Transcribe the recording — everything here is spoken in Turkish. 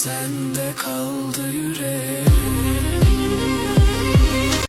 sende kaldı yürek